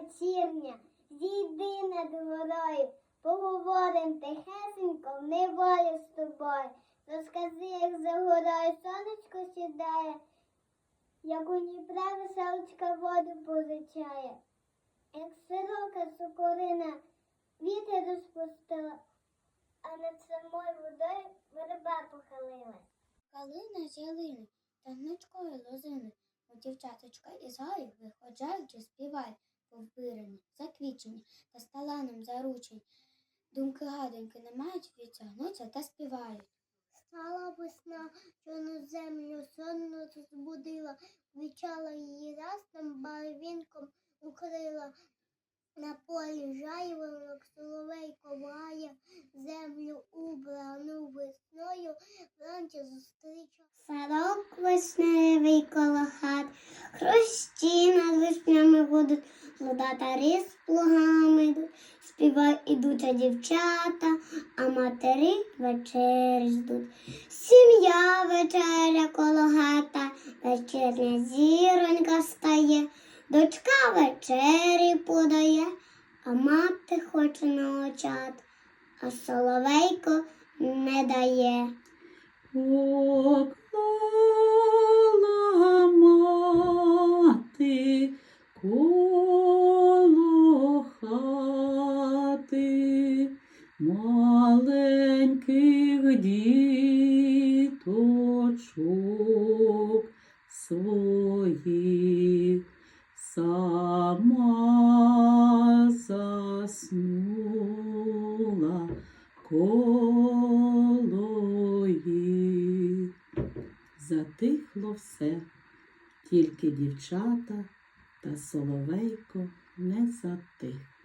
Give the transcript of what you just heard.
півдня, зійди над горою, поговорим тихесенько в неволі з тобою. Розкажи, як за горою сонечко сідає, як у Дніпра веселочка воду позичає, як широка сокорина вітер розпустила, а над самою водою верба похилилась. Калина з ялини та гнучкою лозини, у дівчаточка із гаю, виходжаючи, співають повбирені, заквічені та сталаном заручені. Думки гадоньки не мають відтягнуться та співають. Стала весна, чорну землю сонно розбудила, вічала її расним барвінком укрила. На полі жайворонок соловейко лає, землю убрану весною, вранці зустрічав. Садок вишневий коло хат, хрущі над вишнями будуть, лодатарі з плугами співають ідуть дівчата, а матері вечері ждуть. Сім'я вечеря коло гата, вечірня зіронька встає, дочка вечері подає, а мати хоче на а соловейко не дає. Поклала діточок своїх сама заснула коло їх. Затихло все, тільки дівчата та соловейко не затих.